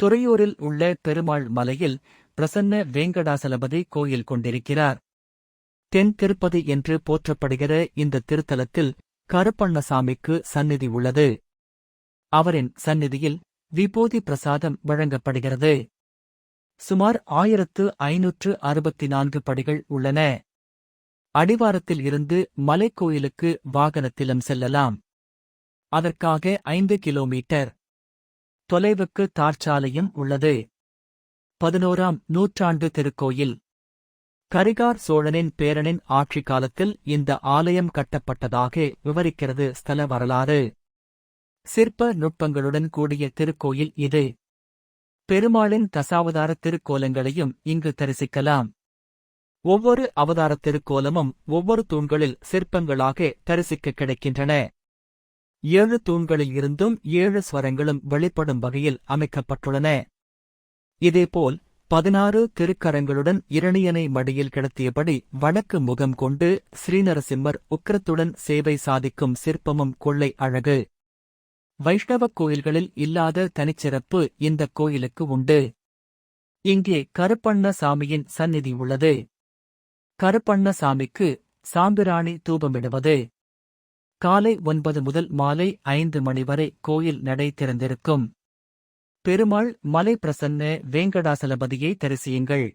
துறையூரில் உள்ள பெருமாள் மலையில் பிரசன்ன வேங்கடாசலபதி கோயில் கொண்டிருக்கிறார். தென் திருப்பதி என்று போற்றப்படுகிற இந்த திருத்தலத்தில் கருப்பண்ணசாமிக்கு சந்நிதி உள்ளது. அவரின் சந்நிதியில் விபூதி பிரசாதம் வழங்கப்படுகிறது. சுமார் ஆயிரத்து ஐநூற்று அறுபத்தி நான்கு படிகள் உள்ளன. அடிவாரத்தில் இருந்து மலைக்கோயிலுக்கு வாகனத்திலும் செல்லலாம். அதற்காக ஐந்து கிலோமீட்டர். தொலைவுக்கு தார்ச்சாலையும் உள்ளது. பதினோராம் நூற்றாண்டு திருக்கோயில். கரிகார் சோழனின் பேரனின் ஆட்சி காலத்தில் இந்த ஆலயம் கட்டப்பட்டதாக விவரிக்கிறது ஸ்தல வரலாறு. சிற்ப நுட்பங்களுடன் கூடிய திருக்கோயில் இது. பெருமாளின் தசாவதார திருக்கோலங்களையும் இங்கு தரிசிக்கலாம். ஒவ்வொரு அவதார திருக்கோலமும் ஒவ்வொரு தூண்களில் சிற்பங்களாக தரிசிக்க கிடைக்கின்றன. ஏழு தூண்களில் இருந்தும் ஏழு ஸ்வரங்களும் வெளிப்படும் வகையில் அமைக்கப்பட்டுள்ளன. இதேபோல் பதினாறு திருக்கரங்களுடன் இரணியனை மடியில் கிடத்தியபடி வடக்கு முகம் கொண்டு ஸ்ரீநரசிம்மர் உக்கிரத்துடன் சேவை சாதிக்கும் சிற்பமும் கொள்ளை அழகு. வைஷ்ணவக் கோயில்களில் இல்லாத தனிச்சிறப்பு இந்த கோயிலுக்கு உண்டு. இங்கே கருப்பண்ண சாமியின் சந்நிதி உள்ளது. கருப்பண்ண சாமிக்கு சாம்பிராணி தூபமிடுவது. காலை ஒன்பது முதல் மாலை ஐந்து மணி வரை கோயில் நடை திறந்திருக்கும். பெருமாள் மலை பிரசன்ன வேங்கடாசலபதியை தரிசியுங்கள்.